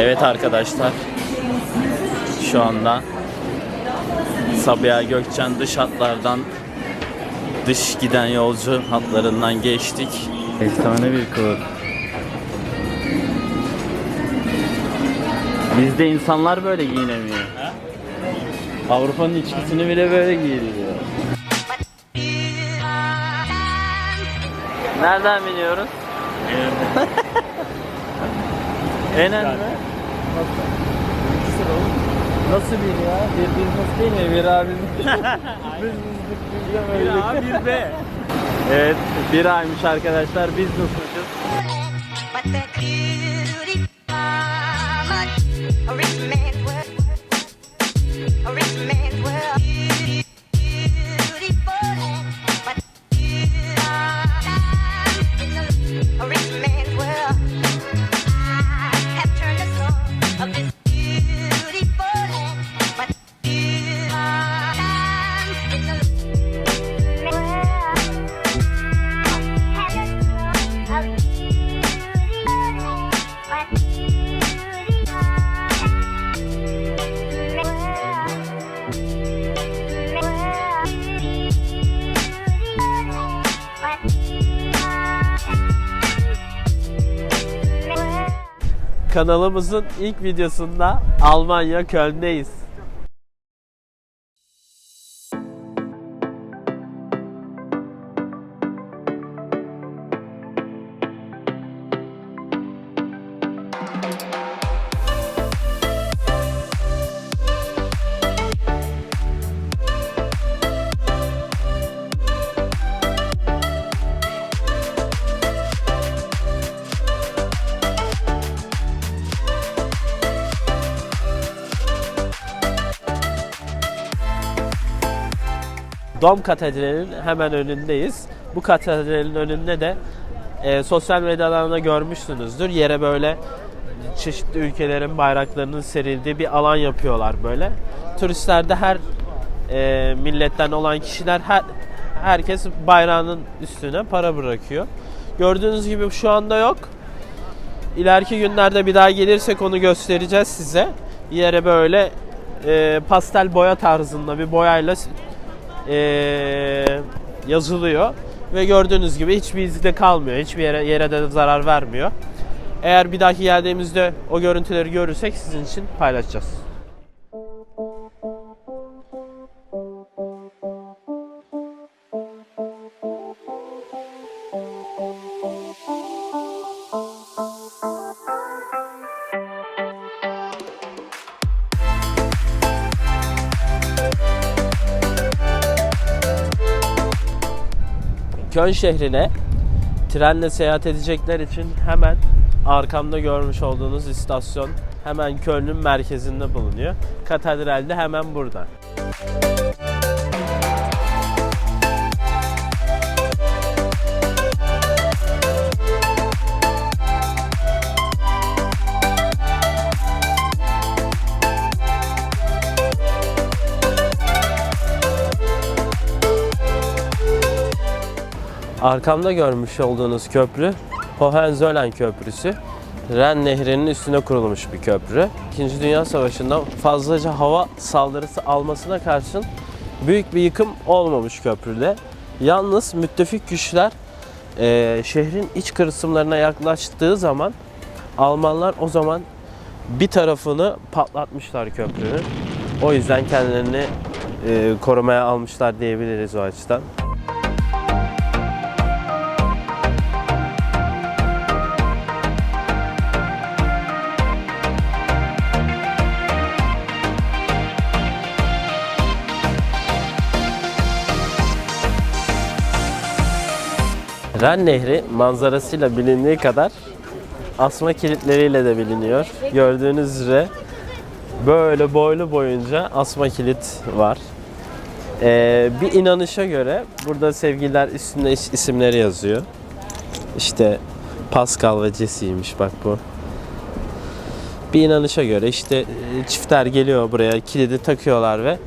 Evet arkadaşlar. Şu anda Sabiha Gökçen dış hatlardan dış giden yolcu hatlarından geçtik. Efsane bir kılık. Bizde insanlar böyle giyinemiyor. Avrupa'nın içkisini bile böyle giyiliyor. Nereden biniyoruz? Enen mi? Nasıl bir ya? Bir bir nasıl değil mi? Bir abi. bir A bir B. Evet, bir aymış arkadaşlar. Biz nasılmışız? But mama, rich Kanalımızın ilk videosunda Almanya Köln'deyiz. Dom Katedrali'nin hemen önündeyiz. Bu katedralin önünde de e, sosyal medyalarında görmüşsünüzdür. Yere böyle çeşitli ülkelerin bayraklarının serildiği bir alan yapıyorlar böyle. Turistler de her e, milletten olan kişiler her herkes bayrağının üstüne para bırakıyor. Gördüğünüz gibi şu anda yok. İleriki günlerde bir daha gelirsek onu göstereceğiz size. Yere böyle e, pastel boya tarzında bir boyayla e, yazılıyor ve gördüğünüz gibi hiçbir izde kalmıyor. Hiçbir yere yere de zarar vermiyor. Eğer bir dahaki geldiğimizde o görüntüleri görürsek sizin için paylaşacağız. Köln şehrine trenle seyahat edecekler için hemen arkamda görmüş olduğunuz istasyon hemen Köln'ün merkezinde bulunuyor. Katedral de hemen burada. Arkamda görmüş olduğunuz köprü Hohenzollern Köprüsü. Ren Nehri'nin üstüne kurulmuş bir köprü. İkinci Dünya Savaşı'nda fazlaca hava saldırısı almasına karşın büyük bir yıkım olmamış köprüde. Yalnız müttefik güçler eee, şehrin iç kısımlarına yaklaştığı zaman Almanlar o zaman bir tarafını patlatmışlar köprünün. O yüzden kendilerini eee, korumaya almışlar diyebiliriz o açıdan. Ren Nehri manzarasıyla bilindiği kadar asma kilitleriyle de biliniyor. Gördüğünüz üzere böyle boylu boyunca asma kilit var. Ee, bir inanışa göre burada sevgililer üstünde is- isimleri yazıyor. İşte Pascal ve Jesse'ymiş bak bu. Bir inanışa göre işte e, çiftler geliyor buraya kilidi takıyorlar ve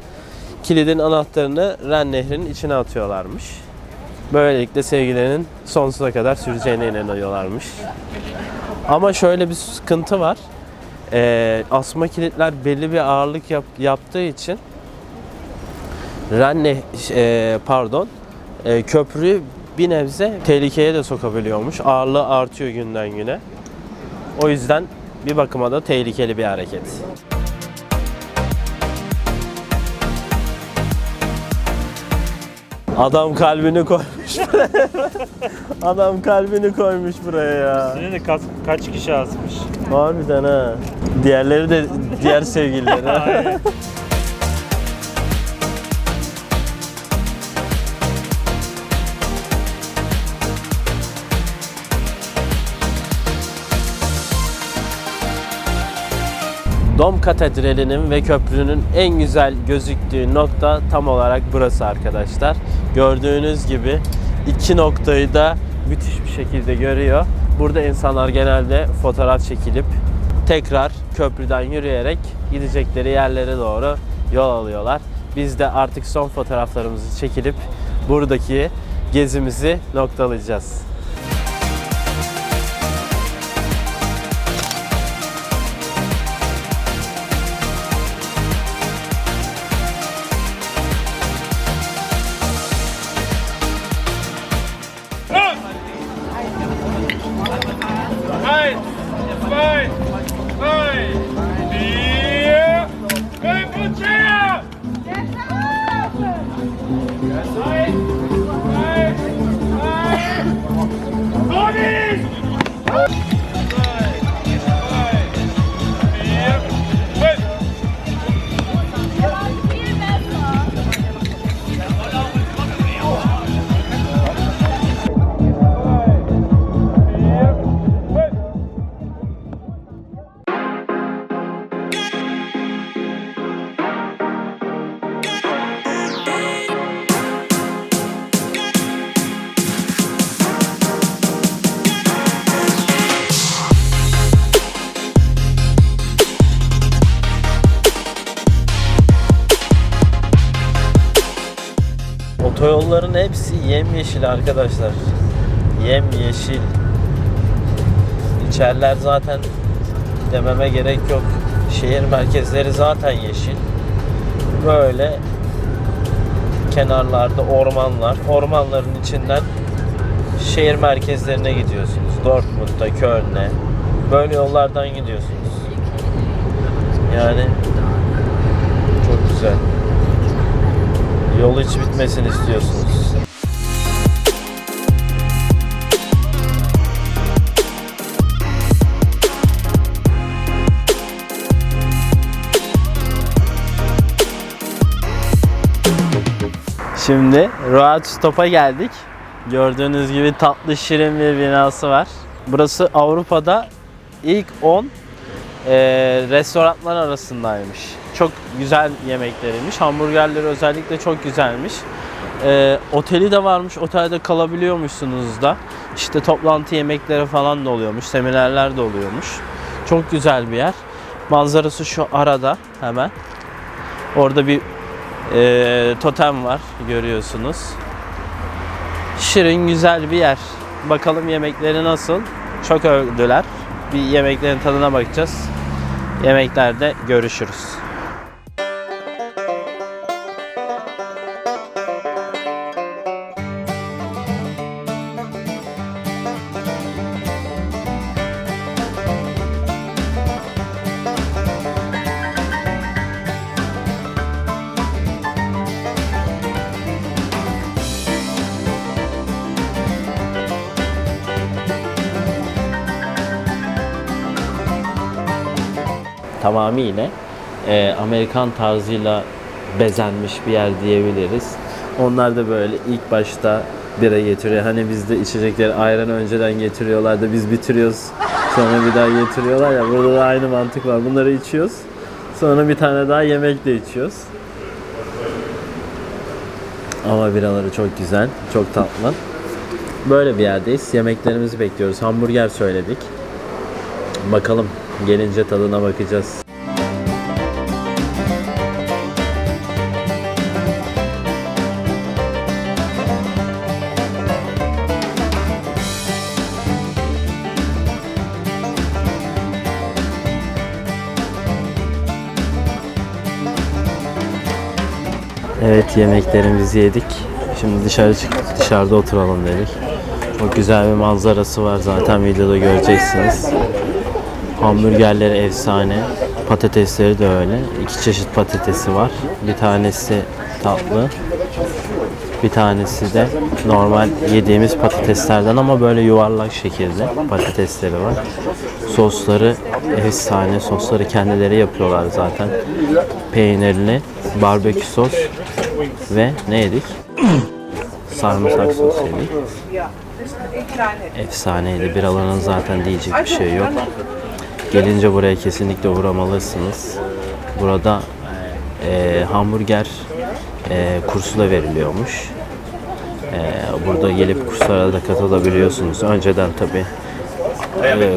kilidin anahtarını Ren Nehri'nin içine atıyorlarmış. Böylelikle sevgilerinin sonsuza kadar süreceğine inanıyorlarmış. Ama şöyle bir sıkıntı var. e, asma kilitler belli bir ağırlık yap- yaptığı için Renne e, pardon e, köprüyü bir nebze tehlikeye de sokabiliyormuş. Ağırlığı artıyor günden güne. O yüzden bir bakıma da tehlikeli bir hareket. Adam kalbini koymuş buraya. Adam kalbini koymuş buraya ya. Senin de kaç, kaç kişi asmış? Harbiden ha. Diğerleri de diğer sevgilileri. Aynen. Dom Katedrali'nin ve köprünün en güzel gözüktüğü nokta tam olarak burası arkadaşlar. Gördüğünüz gibi iki noktayı da müthiş bir şekilde görüyor. Burada insanlar genelde fotoğraf çekilip tekrar köprüden yürüyerek gidecekleri yerlere doğru yol alıyorlar. Biz de artık son fotoğraflarımızı çekilip buradaki gezimizi noktalayacağız. Eins, zwei, drei, Otoyolların hepsi yemyeşil arkadaşlar. Yemyeşil. İçeriler zaten dememe gerek yok. Şehir merkezleri zaten yeşil. Böyle kenarlarda ormanlar. Ormanların içinden şehir merkezlerine gidiyorsunuz. Dortmund'a, Köln'e. Böyle yollardan gidiyorsunuz. Yani çok güzel. Yol hiç bitmesin istiyorsunuz. Şimdi Royal Stop'a geldik. Gördüğünüz gibi tatlı şirin bir binası var. Burası Avrupa'da ilk 10 e, restoranlar arasındaymış. Çok güzel yemekleriymiş. Hamburgerleri özellikle çok güzelmiş. E, oteli de varmış. Otelde kalabiliyormuşsunuz da. İşte toplantı yemekleri falan da oluyormuş. Seminerler de oluyormuş. Çok güzel bir yer. Manzarası şu arada hemen. Orada bir e, totem var görüyorsunuz. Şirin güzel bir yer. Bakalım yemekleri nasıl? Çok övdüler. Bir yemeklerin tadına bakacağız. Yemeklerde görüşürüz. Tamamıyla e, Amerikan tarzıyla bezenmiş bir yer diyebiliriz. Onlar da böyle ilk başta bira getiriyor. Hani bizde içecekleri ayran önceden getiriyorlar da biz bitiriyoruz. Sonra bir daha getiriyorlar ya. Burada da aynı mantık var. Bunları içiyoruz. Sonra bir tane daha yemek de içiyoruz. Ama biraları çok güzel, çok tatlı. Böyle bir yerdeyiz. Yemeklerimizi bekliyoruz. Hamburger söyledik. Bakalım Gelince tadına bakacağız. Evet yemeklerimizi yedik. Şimdi dışarı çıkıp dışarıda oturalım dedik. Çok güzel bir manzarası var zaten videoda göreceksiniz. Hamburgerleri efsane. Patatesleri de öyle. İki çeşit patatesi var. Bir tanesi tatlı. Bir tanesi de normal yediğimiz patateslerden ama böyle yuvarlak şekilde patatesleri var. Sosları efsane. Sosları kendileri yapıyorlar zaten. Peynirli, barbekü sos ve ne yedik? Sarımsak sos yedik. Efsaneydi. Biraların zaten diyecek bir şey yok. Gelince buraya kesinlikle uğramalısınız. Burada e, hamburger e, kursu da veriliyormuş. E, burada gelip kurslara da katılabiliyorsunuz. Önceden tabi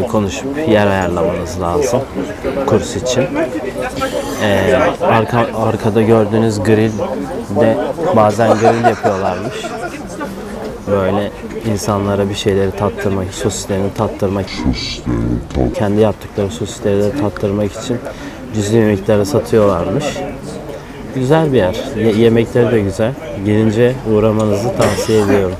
konuşup yer ayarlamanız lazım kurs için. E, arka, arkada gördüğünüz grill de bazen grill yapıyorlarmış. Böyle insanlara bir şeyleri tattırmak, sosislerini tattırmak, kendi yaptıkları sosisleri de tattırmak için cüzi miktarda satıyorlarmış. Güzel bir yer. Ye- yemekleri de güzel. Gelince uğramanızı tavsiye ediyorum.